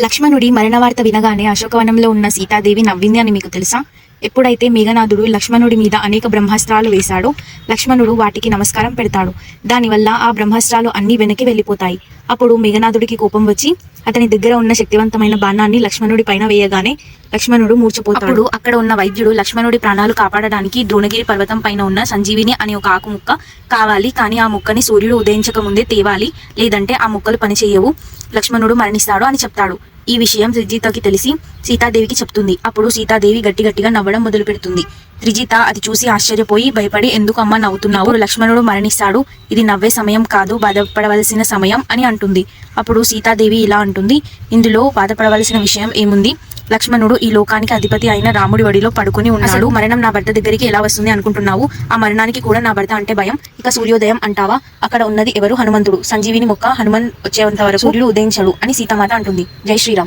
లక్ష్మణుడి మరణవార్త వినగానే అశోకవనంలో ఉన్న సీతాదేవి నవ్వింది అని మీకు తెలుసా? ఎప్పుడైతే మేఘనాథుడు లక్ష్మణుడి మీద అనేక బ్రహ్మాస్త్రాలు వేశాడో లక్ష్మణుడు వాటికి నమస్కారం పెడతాడు. దానివల్ల ఆ బ్రహ్మాస్త్రాలు అన్ని వెనక్కి వెళ్ళిపోతాయి. అప్పుడు మేఘనాథుడికి కోపం వచ్చి అతని దగ్గర ఉన్న శక్తివంతమైన బాణాన్ని లక్ష్మణుడి పైన వేయగానే లక్ష్మణుడు మూర్చపోతాడు. అక్కడ ఉన్న వైద్యుడు లక్ష్మణుడి ప్రాణాలు కాపాడడానికి ద్రోణగిరి పర్వతం పైన ఉన్న సంజీవిని అనే ఒక ఆకు ముక్క కావాలి కానీ ఆ ముక్కని సూర్యుడు ఉదయించక ముందే తేవాలి లేదంటే ఆ ముక్కలు పనిచేయవు లక్ష్మణుడు మరణిస్తాడు అని చెప్తాడు. ఈ విషయం త్రిజితకి తెలిసి సీతాదేవికి చెప్తుంది. అప్పుడు సీతాదేవి గట్టి గట్టిగా నవ్వడం మొదలు పెడుతుంది త్రిజిత అది చూసి ఆశ్చర్యపోయి భయపడి ఎందుకు అమ్మ నవ్వుతున్నావు? లక్ష్మణుడు మరణిస్తాడు. ఇది నవ్వే సమయం కాదు బాధపడవలసిన సమయం అని అంటుంది. అప్పుడు సీతాదేవి ఇలా అంటుంది. ఇందులో బాధపడవలసిన విషయం ఏముంది? లక్ష్మణుడు ఈ లోకానికి అధిపతి అయిన రాముడి వడిలో పడుకుని ఉన్నాడు. మరణం నా భర్త దగ్గరికి ఎలా వస్తుంది అనుకుంటున్నావు? ఆ మరణానికి కూడా నా భర్త అంటే భయం. ఇక సూర్యోదయం అంటావా? అక్కడ ఉన్నది ఎవరు? హనుమంతుడు. సంజీవిని మొక్క హనుమన్ వచ్చేంత వరకు సూర్యుడు ఉదయించడు అని సీతామాత అంటుంది. జై శ్రీరామ్.